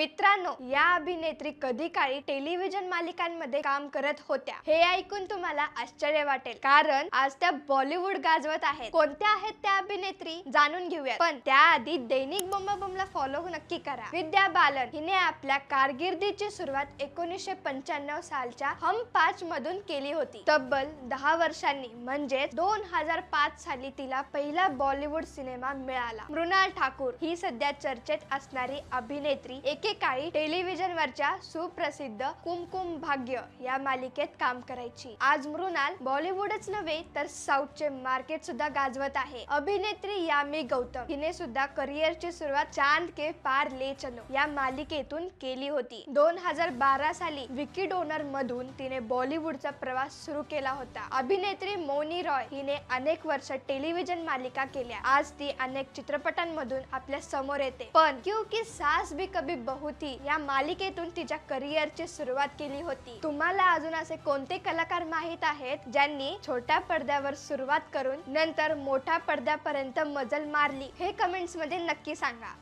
मित्रांनो या अभिनेत्री कधी काळी टेलिव्हिजन मालिकांमध्ये काम करत होत्या? हे ऐकून तुम्हाला आश्चर्य वाटेल. कारण आज त्या बॉलिवूड गाजवत आहेत. कोणत्या आहेत त्या अभिनेत्री? जाणून घेऊया पण त्याआधी दैनिक बुमला फॉलो नक्की करा. विद्या बालन हिने आपल्या कारकिर्दीची सुरुवात एकोणीसशे पंच्याण्णव सालच्या हम पाच मधून केली होती. तब्बल दहा वर्षांनी म्हणजे दोन हजार पाच साली तिला पहिला बॉलिवूड सिनेमा मिळाला. मृणाल ठाकूर ही सध्या चर्चेत असणारी अभिनेत्री एके टेलिव्हिजन वरच्या सुप्रसिद्ध कुमकुम भाग्य या मालिकेत काम करायची. आज मृणाल बॉलिवूडच नव्हे तर साऊथचे मार्केट सुद्धा गाजवत आहे. अभिनेत्री यामी गौतम हिने सुद्धा करिअरची सुरुवात चांद के पार ले चलो या मालिकेतून केली होती. दोन हजार बारा साली विकी डोनर मधून तिने बॉलिवूडचा प्रवास सुरू केला होता. अभिनेत्री मोनी रॉय हिने अनेक वर्ष टेलिव्हिजन मालिका केल्या. आज ती अनेक चित्रपटांमधून आपल्यासमोर येते. पण क्योंकि सास भी कभी होती या मालिकेतून तिच्या करिअरची सुरुवात केली होती. तुम्हाला अजून असे कोणते कलाकार माहीत आहेत ज्यांनी छोट्या पडद्यावर सुरुवात करून नंतर मोठ्या पडद्यापर्यंत मजल मारली? हे कमेंट्समध्ये नक्की सांगा.